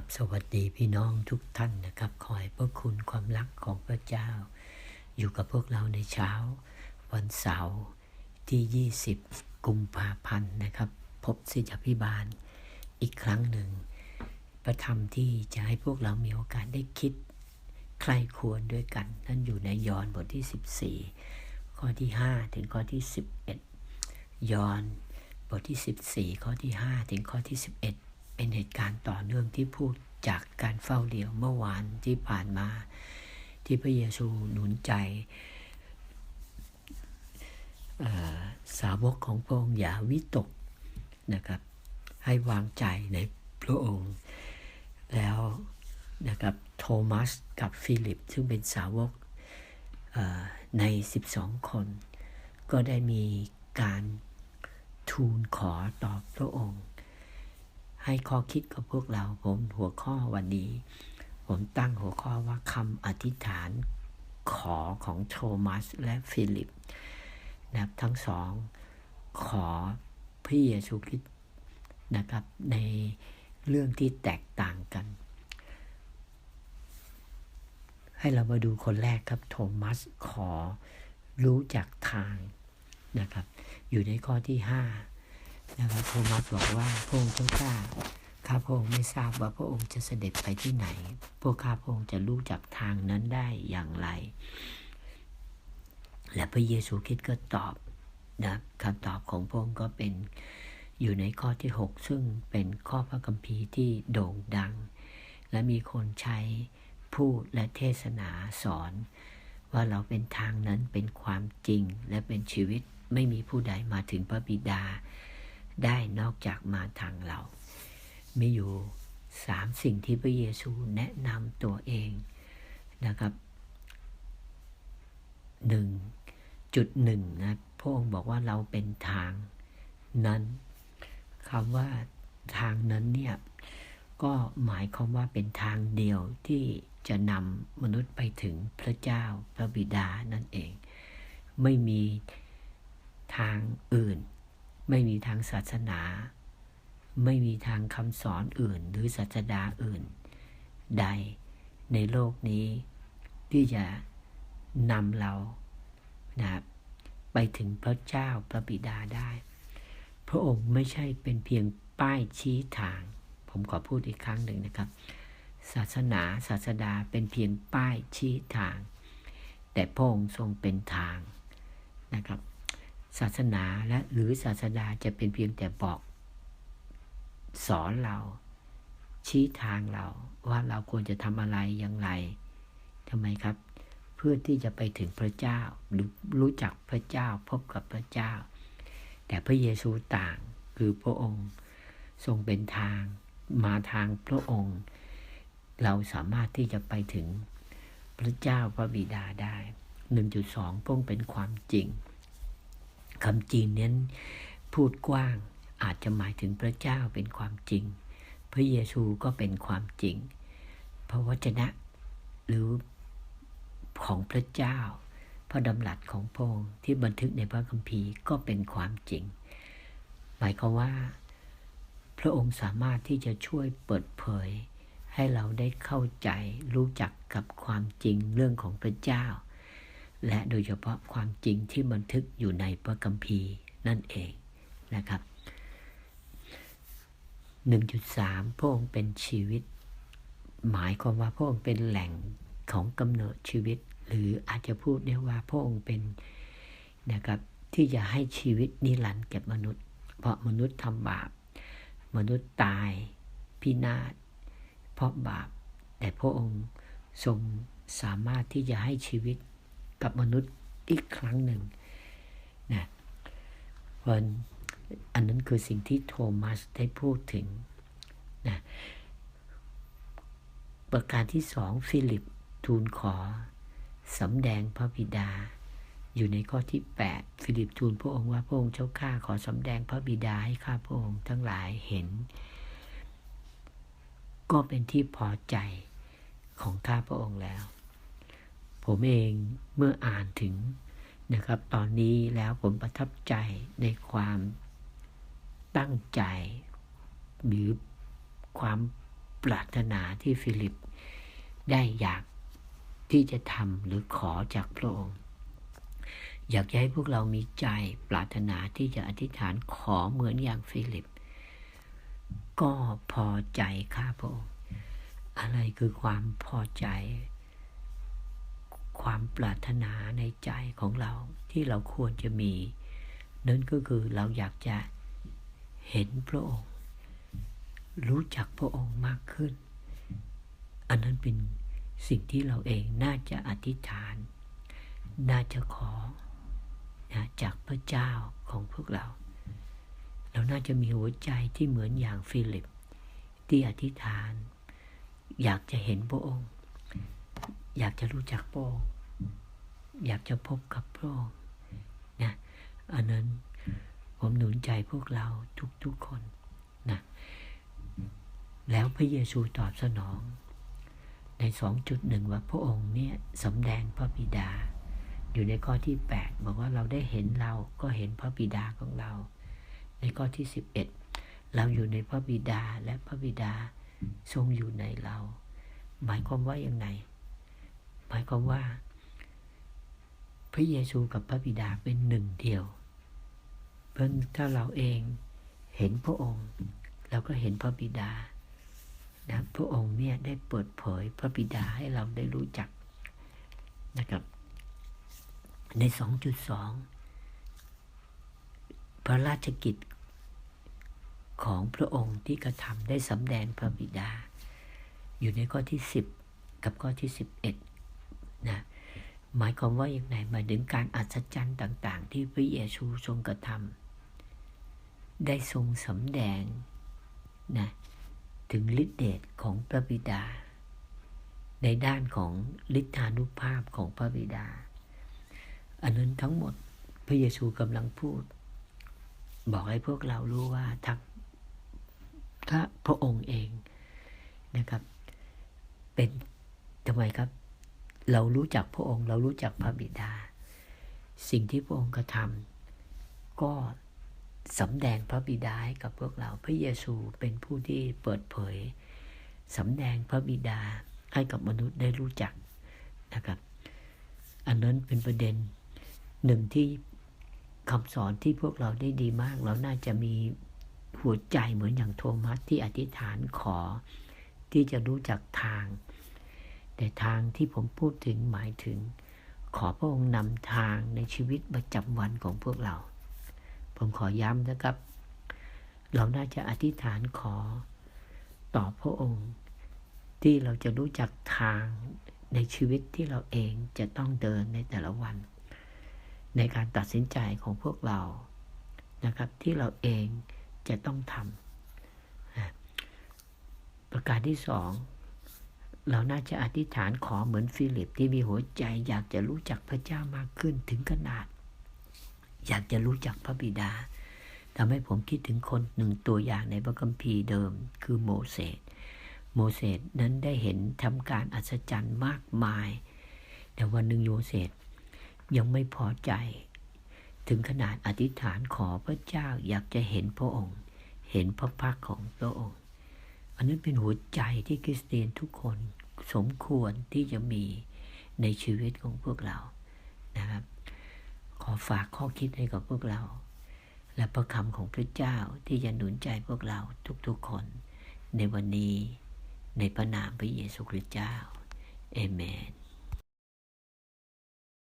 ครับ สวัสดีพี่น้องทุกท่านนะครับ ขอให้พระคุณความรักของพระเจ้า อยู่กับพวกเราในเช้า วันเสาร์ที่ 20 กุมภาพันธ์นะครับ พบสิทธิพิบาลอีกครั้งหนึ่ง ประธรรมที่จะให้พวกเรามีโอกาสได้คิด ใครควรด้วยกัน นั่นอยู่ในยอห์นบทที่ 14 ข้อที่ 5 ถึงข้อที่ 11 ยอห์นบทที่ 14 ข้อที่ 5 ถึงข้อที่ 11 เป็นเหตุการณ์ต่อเนื่องที่พูดจากการเฝ้าเดี่ยวเมื่อวานที่ผ่านมา ที่พระเยซูหนุนใจสาวกของพระองค์อย่าวิตกนะครับ ให้วางใจในพระองค์ แล้วนะครับโทมัสกับฟิลิป ซึ่งเป็นสาวกใน 12 คน ก็ได้มีการทูลขอต่อพระองค์ ให้ข้อคิดกับพวกเรา ผมหัวข้อวันนี้ ผมตั้งหัวข้อว่าคำอธิษฐานขอของโทมัสและฟิลิปนะครับทั้งสอง ขอพระเยซูคริสต์นะครับในเรื่องที่แตกต่างกัน ให้เรามาดูคนแรกครับโทมัสขอรู้จักทางนะครับ อยู่ในข้อที่ห้า นะครับโทมัสบอกว่าพระองค์เจ้าข้าข้าพระองค์ไม่ทราบว่าพระองค์จะเสด็จไปที่ไหน พวกข้าพระองค์จะรู้จักทางนั้นได้อย่างไร และพระเยซูคริสต์ก็ตอบนะคำตอบของพระองค์ก็เป็นอยู่ในข้อที่ 6 ซึ่งเป็นข้อพระคัมภีร์ที่โด่งดัง และมีคนใช้พูดและเทศนาสอน ว่าเราเป็นทางนั้นเป็นความจริงและเป็นชีวิตไม่มีผู้ใดมาถึงพระบิดา ได้นอกจากมาทางเรา มีอยู่สามสิ่งที่พระเยซูแนะนำตัวเองนะครับหนึ่งจุดหนึ่งนะพระองค์บอกว่าเราเป็นทางนั้นคำว่าทางนั้นเนี่ยก็หมายความว่าเป็นทางเดียวที่จะนำมนุษย์ไปถึงพระเจ้าพระบิดานั่นเอง ไม่มีทางอื่น ไม่มีทางศาสนา ไม่มีทางคำสอนอื่น หรือศาสดาอื่น ใดในโลกนี้ ที่จะนำเรานะไปถึงพระเจ้าพระบิดาได้ พระองค์ไม่ใช่เป็นเพียงป้ายชี้ทาง ผมขอพูดอีกครั้งหนึ่งนะครับ ศาสนาศาสดาเป็นเพียงป้ายชี้ทาง แต่พระองค์ทรงเป็นทางนะครับ ศาสนาและหรือศาสดาจะเป็นเพียงแต่บอก สอนเรา ชี้ทางเราว่าเราควรจะทำอะไรอย่างไรทำไมครับ เพื่อที่จะไปถึงพระเจ้าหรือรู้จักพระเจ้าพบกับพระเจ้า แต่พระเยซูต่างคือพระองค์ทรงเป็นทางมาทางพระองค์ เราสามารถที่จะไปถึงพระเจ้าพระบิดาได้ 1.2พระองค์เป็นความจริง คำจริงนั้นพูดกว้างอาจจะหมายถึงพระเจ้าเป็นความจริง พระเยซูก็เป็นความจริง พระวจนะหรือของพระเจ้า พระดำรัสของพระองค์ที่บันทึกในพระคัมภีร์ก็เป็นความจริง หมายความว่า พระองค์สามารถที่จะช่วยเปิดเผย ให้เราได้เข้าใจรู้จักกับความจริงเรื่องของพระเจ้า และโดยเฉพาะความจริงที่บันทึกอยู่ในพระคัมภีร์นั่นเองนะครับ 1.3 พระองค์เป็นชีวิต หมายความว่าพระองค์เป็นแหล่งของกำเนิดชีวิต หรืออาจจะพูดได้ว่าพระองค์เป็นนะครับที่จะให้ชีวิตนิรันดร์แก่มนุษย์ เพราะมนุษย์ทำบาป มนุษย์ตายพินาศเพราะบาป แต่พระองค์ทรงสามารถที่จะให้ชีวิต กับมนุษย์อีกครั้งหนึ่งนะวันอันนั้นคือสิ่งที่โทมัสได้พูดถึงนะประการที่สองฟิลิปทูลขอสำแดงพระบิดา อยู่ในข้อที่ 8 ฟิลิปทูลพระองค์ว่าพระองค์เจ้าข้าขอสำแดงพระบิดาให้ข้าพระองค์ทั้งหลายเห็น ก็เป็นที่พอใจของข้าพระองค์แล้ว ผมเองเมื่ออ่านถึงนะครับ ตอนนี้แล้วผมประทับใจในความตั้งใจ หรือความปรารถนาที่ฟิลิปได้อยากที่จะทำหรือขอจากพระองค์ อยากให้พวกเรามีใจปรารถนาที่จะอธิษฐานขอเหมือนอย่างฟิลิป ก็พอใจข้าพระองค์ อะไรคือความพอใจ ความปรารถนาในใจของเราที่เราควรจะมี นั่นก็คือเราอยากจะเห็นพระองค์ รู้จักพระองค์มากขึ้น อันนั้นเป็นสิ่งที่เราเองน่าจะอธิษฐาน น่าจะขอนะจากพระเจ้าของพวกเรา เราน่าจะมีหัวใจที่เหมือนอย่างฟิลิป ที่อธิษฐาน อยากจะเห็นพระองค์ อยากจะรู้จักพระองค์ อยากจะพบกับพระองค์นะอันนั้นผมหนุนใจพวกเราทุกๆคนนะแล้วพระเยซูตอบสนอง ใน 2.1 ว่าพระองค์เนี่ยสำแดงพระบิดา อยู่ในข้อที่ 8 บอกว่าเราได้เห็นเราก็เห็นพระบิดาของเรา ในข้อที่ 11 เราอยู่ในพระบิดาและพระบิดาทรงอยู่ในเรา หมายความว่าอย่างไงหมายความว่า ระเยซูกับพระบิดาเป็นหนึ่งเดียว เพิ่งถ้าเราเองเห็นพระองค์เราก็เห็นพระบิดานะพระองค์เนี่ยได้เปิดเผยพระบิดาให้เราได้รู้จักนะครับ ใน 2.2 พระราชกิจของพระองค์ที่กระทำได้สำแดงพระบิดา อยู่ในข้อที่ 10 กับข้อที่ 11นะ หมายความว่าอย่างไรหมายถึงการอัศจรรย์ต่างๆ ที่พระเยซูทรงกระทำได้ทรงสำแดงนะถึงฤทธิเดชของพระบิดา ในด้านของฤทธานุภาพของพระบิดา อันนั้นทั้งหมดพระเยซูกำลังพูด บอกให้พวกเรารู้ว่าทักพระองค์เองนะครับ เป็นทำไมครับ เรารู้จักพระองค์ เรารู้จักพระบิดา สิ่งที่พระองค์กระทำก็สำแดงพระบิดาให้กับพวกเราพระเยซูเป็นผู้ที่เปิดเผยสำแดงพระบิดาให้กับมนุษย์ได้รู้จักนะครับ อันนั้นเป็นประเด็นหนึ่งที่คำสอนที่พวกเราได้ดีมาก เราน่าจะมีหัวใจเหมือนอย่างโทมัสที่อธิษฐานขอที่จะรู้จักทาง แต่ทางที่ผมพูดถึงหมายถึง ขอพระองค์นำทางในชีวิตประจำวันของพวกเรา ผมขอย้ำนะครับ เราน่าจะอธิษฐานขอต่อพระองค์ ที่เราจะรู้จักทางในชีวิตที่เราเองจะต้องเดินในแต่ละวัน ในการตัดสินใจของพวกเรานะครับที่เราเองจะต้องทำประการที่สอง เราน่าจะอธิษฐานขอเหมือนฟิลิปที่มีหัวใจ อยากจะรู้จักพระเจ้ามากขึ้นถึงขนาด อยากจะรู้จักพระบิดาทำให้ผมคิดถึงคนหนึ่งตัวอย่างในพระคัมภีร์เดิม คือโมเสสโมเสสนั้นได้เห็นทำการอัศจรรย์มากมาย แต่วันหนึ่งโยเสสยังไม่พอใจ ถึงขนาดอธิษฐานขอพระเจ้าอยากจะเห็นพระองค์ เห็นพระพักของพระองค์ อันนั้นเป็นหัวใจที่คริสเตียนทุกคน สมควรที่จะมีในชีวิตของพวกเรานะครับ ขอฝากข้อคิดให้กับพวกเรา และพระคำของพระเจ้าที่จะหนุนใจพวกเราทุกๆคน ในวันนี้ในพระนามพระเยซูคริสต์เจ้าเอเมน